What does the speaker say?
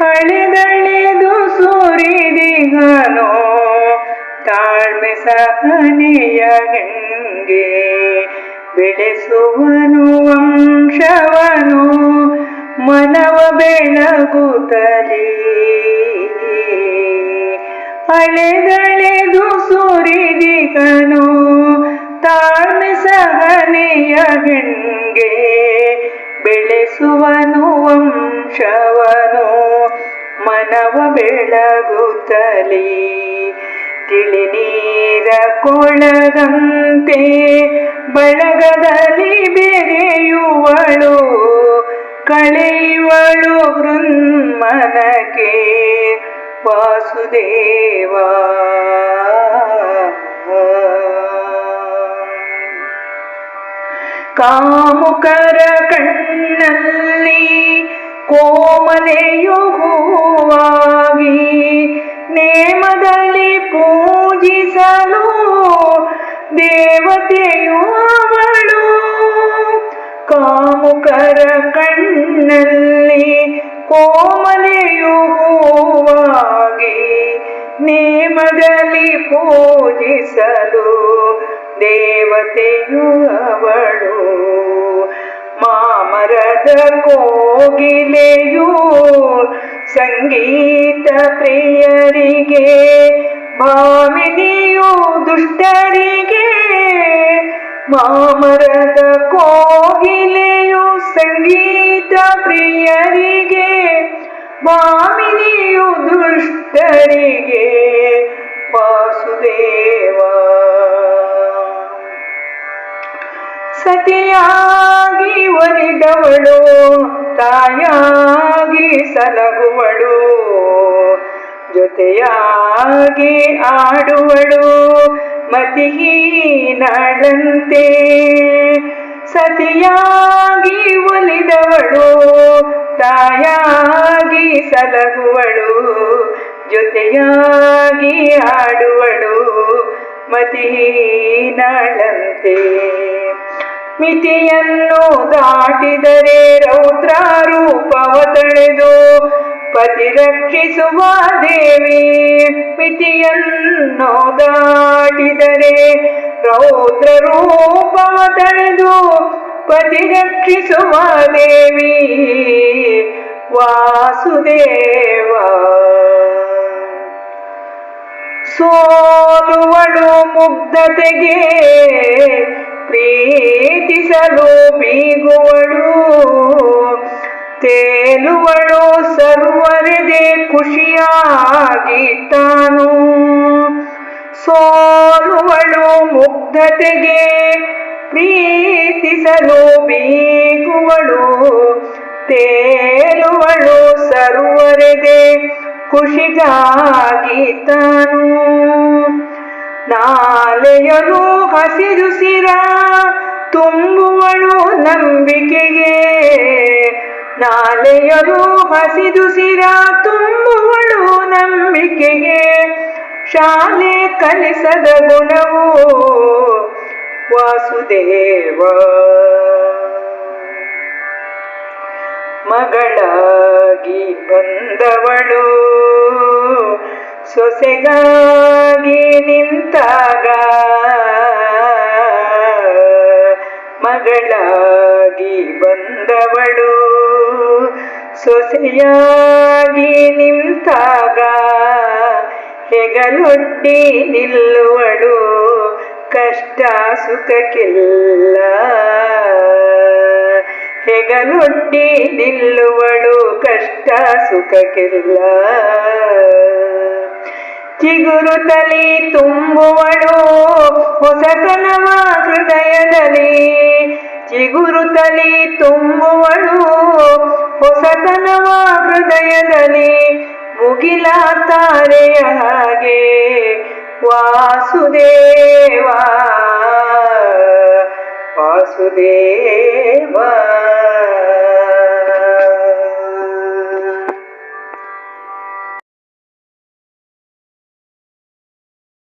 ಅಳೆದಳೆದು ಸುರಿದಿಗನೋ, ತಾಳ್ಮೆ ಸಹನೆಯ ಹೆಂಗೆ ಬೆಳೆಸುವನು ವಂಶವನು, ಮನವ ಬೆಳಗುತ್ತಲೇ. ಅಳೆದಳೆದು ಸುರಿದಿಗನು, ತಾಳ್ಮೆ ಸಹನೆಯ ಹೆಂಗೆ ಬೆಳೆಸುವನು ವಂಶವನು ಮನವ ಬೆಳಗುತ್ತಲೀ ತಿಳಿ ನೀರ ಕೊಳದಂತೆ ಬಳಗದಲ್ಲಿ ಬೆರೆಯುವಳು ಕಳೆಯುವಳು ಹೃನ್ಮನಕ್ಕೆ ವಾಸುದೇವ. ಕಾಮುಕರ ಕಣ್ಣಲ್ಲಿ ಕೋಮಲೆಯು ಹೂವಾಗಿ ನೇಮದಲ್ಲಿ ಪೂಜಿಸಲು ದೇವತೆಯು ಅವಳು. ಕಾಮುಕರ ಕಣ್ಣಲ್ಲಿ ಕೋಮಲೆಯು ಹೂವಾಗಿ ನೇಮದಲ್ಲಿ ಪೂಜಿಸಲು ದೇವತೆಯು ಅವಳು. ಕೋಗಿಲೆಯು ಸಂಗೀತ ಪ್ರಿಯರಿಗೆ ಭಾಮಿನಿಯು ದುಷ್ಟರಿಗೆ ಮಾಮರದ ಸತಿಯಾಗಿ ಒಲಿದವಳು ತಾಯಾಗಿ ಸಲಗುವಳು ಜೊತೆಯಾಗಿ ಆಡುವಳು ಮತಿಹೀನಳಂತೆ. ಸತಿಯಾಗಿ ಒಲಿದವಳು ತಾಯಾಗಿ ಸಲಗುವಳು ಜೊತೆಯಾಗಿ ಆಡುವಳು ಮತಿಹೀನಳಂತೆ. ಮಿತಿಯನ್ನು ದಾಟಿದರೆ ರೌದ್ರ ರೂಪವ ತಳೆದು ಪತಿ ರಕ್ಷಿಸುವ ದೇವಿ. ಮಿತಿಯನ್ನು ದಾಟಿದರೆ ರೌದ್ರ ರೂಪವ ತಳೆದು ಪತಿ ರಕ್ಷಿಸುವ ದೇವಿ. ವಾಸುದೇವ. ಸೋಲುವಳು ಮುಗ್ಧತೆಗೆ ತೇಲುವಳು ಸರ್ವರಿದೆ ಖುಷಿಯಾಗಿ ತಾನು ಸೋಲುವಳು ಮುಗ್ಧತೆಗೆ ಪ್ರೀತಿಸಲು ಬೀಗುವಳು. ತೇಲುವಳು ಸರ್ವರೆದೆ ಖುಷಿಗಾಗಿ ತಾನು ನಾಲೆಯಲು ಹಸಿರುಸಿರ ತುಂಬುವಳು ನಂಬಿಕೆಗೆ ನಾಲೆಯಲು ಹಸಿದು ಸಿರ ತುಂಬುವಳು ನಂಬಿಕೆಗೆ. ಶಾಲೆ ಕಲಿಸದ ಗುಣವು ವಾಸುದೇವ. ಮಗಳಾಗಿ ಬಂದವಳು, ಸೊಸೆಗಾಗಿ ನಿಂತಾಗ. ಮಗಳಾಗಿ ಬಂದವಳು ಸೊಸೆಯಾಗಿ ನಿಂತಾಗ ಹೆಗಲೊಡ್ಡಿ ನಿಲ್ಲುವಳು, ಕಷ್ಟ ಸುಖಕ್ಕಿಲ್ಲ. ಹೆಗಲೊಡ್ಡಿ ನಿಲ್ಲುವಳು, ಕಷ್ಟ ಸುಖಕ್ಕಿಲ್ಲ. ಚಿಗುರು ತಲಿ ತುಂಬುವಳು, ಹೊಸತನವ ಹೃದಯದಲ್ಲಿ. ಚಿಗುರು ತಲಿ ತುಂಬುವಳು ಹೊಸತನವ ಹೃದಯದಲ್ಲಿ ಮುಗಿಲ ತಾರೆಯ ಹಾಗೆ. ವಾಸುದೇವ ವಾಸುದೇವ.